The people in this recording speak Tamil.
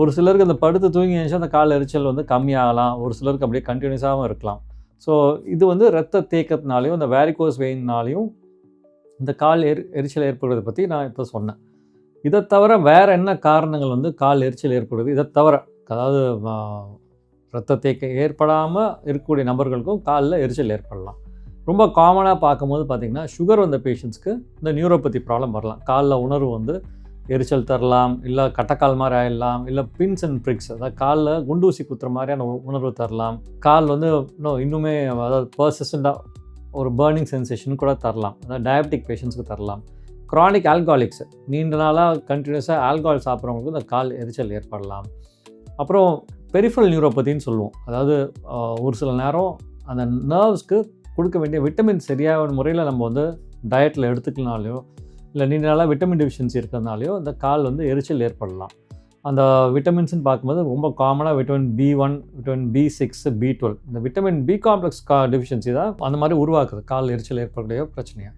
ஒரு சிலருக்கு அந்த படுத்து தூங்கி எழுந்துச்சு அந்த கால் எரிச்சல் வந்து கம்மியாகலாம். ஒரு சிலருக்கு அப்படியே கண்டினியூஸாகவும் இருக்கலாம். ஸோ இது வந்து ரத்த தேக்கத்தினாலையும் இந்த வேரிகோஸ் வெயின்னாலையும் இந்த கால் எரி எரிச்சல் ஏற்படுறதை பற்றி நான் இப்போ சொன்னேன். இதை தவிர வேறு என்ன காரணங்கள் வந்து கால் எரிச்சல் ஏற்படுது? இதை தவிர அதாவது ரத்த தேக்கம் ஏற்படாமல் இருக்கக்கூடிய நபர்களுக்கும் காலில் எரிச்சல் ஏற்படலாம். ரொம்ப காமனாக பார்க்கும்போது பார்த்திங்கன்னா சுகர் வந்த பேஷண்ட்ஸ்க்கு இந்த நியூரோபதி ப்ராப்ளம் வரலாம். காலில் உணர்வு வந்து எரிச்சல் தரலாம் இல்லை கட்டக்கால் மாதிரி ஆயிடலாம் இல்லை பின்ஸ் அண்ட் ப்ரிக்ஸ் அதாவது காலில் குண்டூசி குத்துற மாதிரியான உ- உணர்வு தரலாம். கால் வந்து இன்னும் இன்னுமே அதாவது பர்சிஸ்டண்ட்டாக ஒரு பேர்னிங் சென்சேஷன் கூட தரலாம். அதாவது டயபெட்டிக் பேஷண்ட்ஸுக்கு தரலாம். க்ரானிக் ஆல்காலிக்ஸ் நீண்ட நாளாக கண்டினியூஸாக ஆல்கஹால் சாப்பிட்றவங்களுக்கு இந்த கால் எரிச்சல் ஏற்படலாம். அப்புறம் பெரிஃபரல் நியூரோபதின்னு சொல்லுவோம். அதாவது ஒரு சில நேரம் அந்த நர்வ்ஸ்க்கு கொடுக்க வேண்டிய விட்டமின் சரியான முறையில் நம்ம வந்து டயட்டில் எடுத்துக்கலனாலையோ இல்லை நீண்ட நாளாக விட்டமின் டெஃபிஷியன்சி இருக்கிறதுனாலையோ இந்த கால் வந்து எரிச்சல் ஏற்படலாம். அந்த விட்டமின்ஸ்னு பார்க்கும்போது ரொம்ப காமனாக vitamin B one vitamin B six B twelve இந்த விட்டமின் பி காம்ப்ளெக்ஸ் கா டெஃபிஷியன்சி தான் அந்த மாதிரி உருவாக்குது கால் எரிச்சல் ஏற்படக்கூடிய பிரச்சனையாக